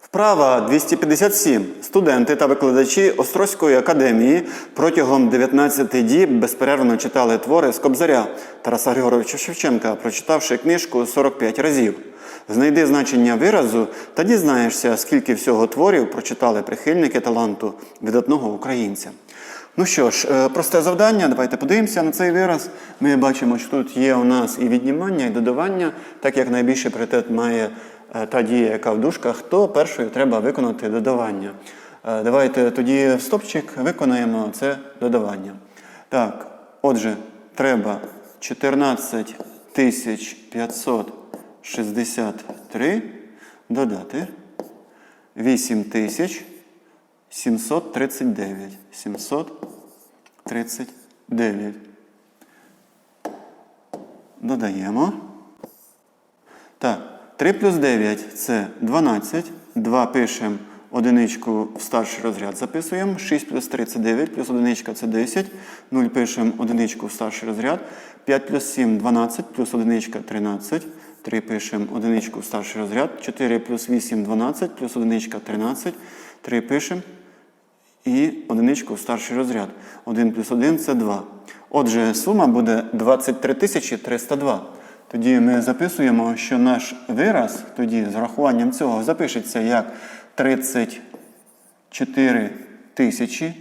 Вправа 257. Студенти та викладачі Острозької академії протягом 19 діб безперервно читали твори з Кобзаря Тараса Григоровича Шевченка, прочитавши книжку 45 разів. Знайди значення виразу та дізнаєшся, скільки всього творів прочитали прихильники таланту видатного українця. Ну що ж, е, просте завдання. Давайте подивимося на цей вираз. Ми бачимо, що тут є у нас і віднімання, і додавання, так як найбільший пріоритет має та дія, яка в дужках, то першою треба виконати додавання. Е, Давайте тоді в стопчик виконаємо це додавання. Так, отже, треба 14 563 додати 8 тисяч 739. 739. Додаємо. Так, 3 плюс 9 це 12. 2 пишемо одиничку в старший розряд записуємо. 6 плюс 3 це 9, плюс одиничка це 10. 0 пишемо одиничку в старший розряд. 5 плюс 7 12, плюс одиничка 13. 3 пишемо одиничку в старший розряд. 4 плюс 8 12, плюс одиничка 13. 3 пишемо і одиничку в старший розряд. 1 плюс 1 це 2. Отже, сума буде 23 302. Тоді ми записуємо, що наш вираз тоді з урахуванням цього запишеться як 34 тисячі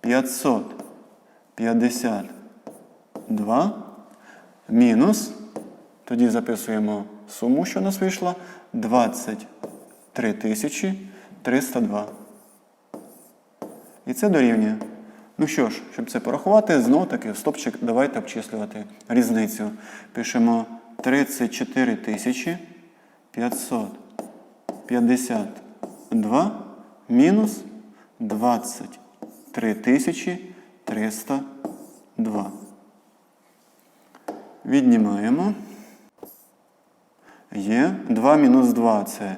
552 мінус. Тоді записуємо суму, що у нас вийшла 23 тисячі 302. І це дорівнює. Ну що ж, щоб це порахувати, знову таки стопчик давайте обчислювати різницю. Пишемо 34 тисячі 552 мінус 23 тисячі 302. Віднімаємо. Є 2 мінус 2 це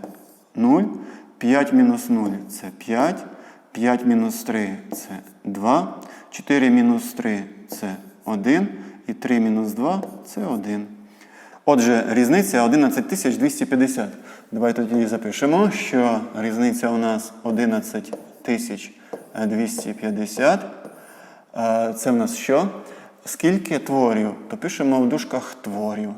0, 5 мінус 0 це 5, 5 мінус 3 це 2, 4 мінус 3 це 1 і 3 мінус 2 це 1. Отже, різниця 11250. Давайте тоді запишемо, що різниця у нас 11250. Е, Це в нас що? Скільки творів? То пишемо в дужках творів.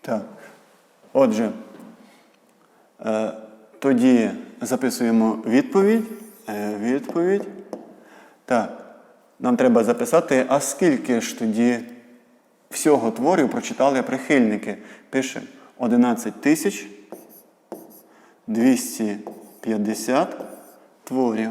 Так. Отже, е, тоді записуємо відповідь. Е, відповідь. Так. Нам треба записати, а скільки ж тоді всього творів прочитали прихильники. Пишемо 11 тисяч 250 творів.